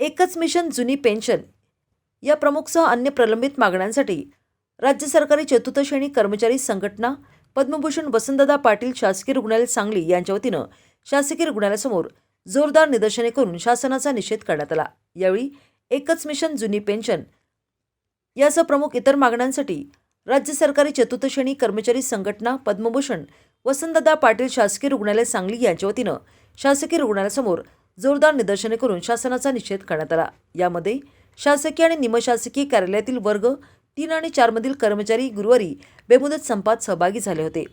एकच मिशन जुनी पेन्शन. या प्रमुखसह अन्य प्रलंबित मागण्यांसाठी राज्य सरकारी चतुर्थ श्रेणी कर्मचारी संघटना पद्मभूषण वसंतदादा पाटील शासकीय रुग्णालय सांगली यांच्या वतीनं शासकीय रुग्णालयासमोर जोरदार निदर्शने करून शासनाचा निषेध करण्यात आला. यावेळी एकच मिशन जुनी पेन्शन यासह प्रमुख इतर मागण्यांसाठी राज्य सरकारी चतुर्थ श्रेणी कर्मचारी संघटना पद्मभूषण वसंतदादा पाटील शासकीय रुग्णालय सांगली यांच्या वतीनं शासकीय रुग्णालयासमोर जोरदार निदर्शने करून शासनाचा निषेध करण्यात आला. यामध्ये शासकीय आणि निमशासकीय कार्यालयातील वर्ग तीन आणि चारमधील कर्मचारी गुरुवारी बेमुदत संपात सहभागी झाले होते.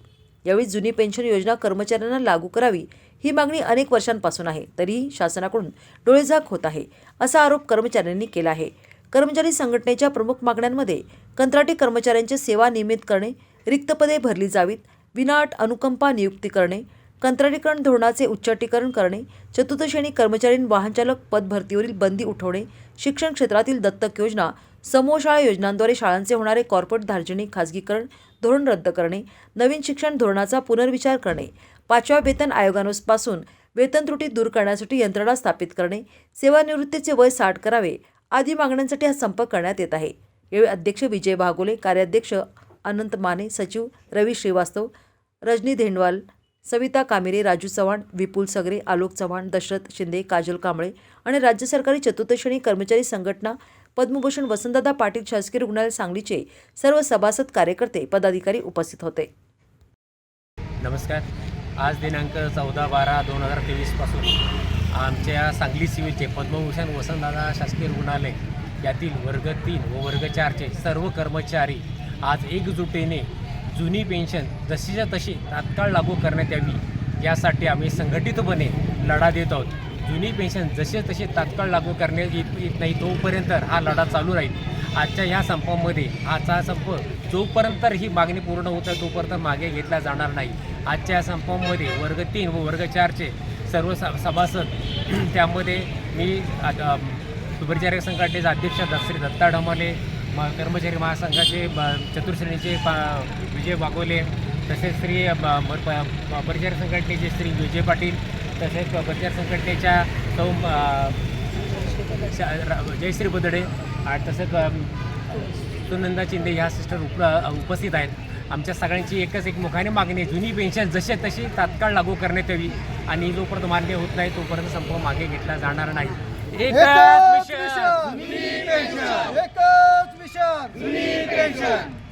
यावेळी जुनी पेन्शन योजना कर्मचाऱ्यांना लागू करावी ही मागणी अनेक वर्षांपासून आहे. तरीही शासनाकडून डोळेझाक होत आहे असा आरोप कर्मचाऱ्यांनी केला आहे. कर्मचारी संघटनेच्या प्रमुख मागण्यांमध्ये कंत्राटी कर्मचाऱ्यांची सेवा नियमित करणे रिक्त पदे भरली जावीत विनाअट अनुकंपा नियुक्ती करणे कंत्राटीकरण धोरणाचे उच्चाटीकरण करणे चतुर्थश्रेणी कर्मचारी वाहनचालक पद भरतीवरील बंदी उठवणे शिक्षण क्षेत्रातील दत्तक योजना समूह शाळा योजनांद्वारे शाळांचे होणारे कॉर्पोरेट धार्जनी खाजगीकरण धोरण रद्द करणे नवीन शिक्षण धोरणाचा पुनर्विचार करणे पाचव्या वेतन आयोगांपासून वेतन त्रुटी दूर करण्यासाठी यंत्रणा स्थापित करणे सेवानिवृत्तीचे वय साठ करावे आदी मागण्यांसाठी हा संप करण्यात येत आहे. यावेळी अध्यक्ष विजय भागोले कार्याध्यक्ष अनंत माने सचिव रवी श्रीवास्तव रजनी धेंडवाल सविता कामेरे राजू चव्हाण विपुल सगरे आलोक चव्हाण दशरथ शिंदे काजल कांबळे आणि राज्य सरकारी चतुर्थश्रेणी कर्मचारी संघटना पद्मभूषण वसंतदादा पाटील शासकीय रुग्णालय सांगलीचे सर्व सभासद कार्यकर्ते पदाधिकारी उपस्थित होते. नमस्कार. आज दिनांक चौदा बारा दोन हजार तेवीसपासून आमच्या सांगली सिव्हिलचे पद्मभूषण वसंतदादा शासकीय रुग्णालय यातील वर्ग तीन व वर्ग चारचे सर्व कर्मचारी आज एकजुटीने जुनी पेन्शन जशीच्या तशी तात्काळ लागू करण्यात यावी. यासाठी आम्ही संघटितपणे लढा देत आहोत. जुनी पेन्शन जसे तसे तात्काळ लागू करण्यात येत येत नाही तोपर्यंत हा लढा चालू राहील. आजच्या ह्या संपामध्ये आजचा संप जोपर्यंत ही मागणी पूर्ण होत आहे तोपर्यंत मागे घेतला जाणार नाही. आजच्या या संपामध्ये वर्ग तीन व वर्ग चारचे सर्व स सभासद त्यामध्ये मी आ- संघटनेचे अध्यक्ष दत्ता ढमाले म कर्मचारी महासंघाचे ब- चतुर्श्रेणीचे पा विजय वाघोले तसेच श्री ब- म- प- प- परिचारक संघटनेचे श्री विजय पाटील तसेच प- परिचारक संघटनेच्या सौ जयश्री बदडे आणि तसंच सुनंदा शिंदे ह्या सिस्टर उप उपस्थित आहेत. आमच्या सगळ्यांची एकच एक मुखाने मागणी जुनी पेन्शन जशी तशी तात्काळ लागू करण्यात यावी आणि जोपर्यंत मान्य होत नाही तोपर्यंत संप मागे घेतला जाणार नाही. एकच पेन्शन एकच जुनी पेन्शन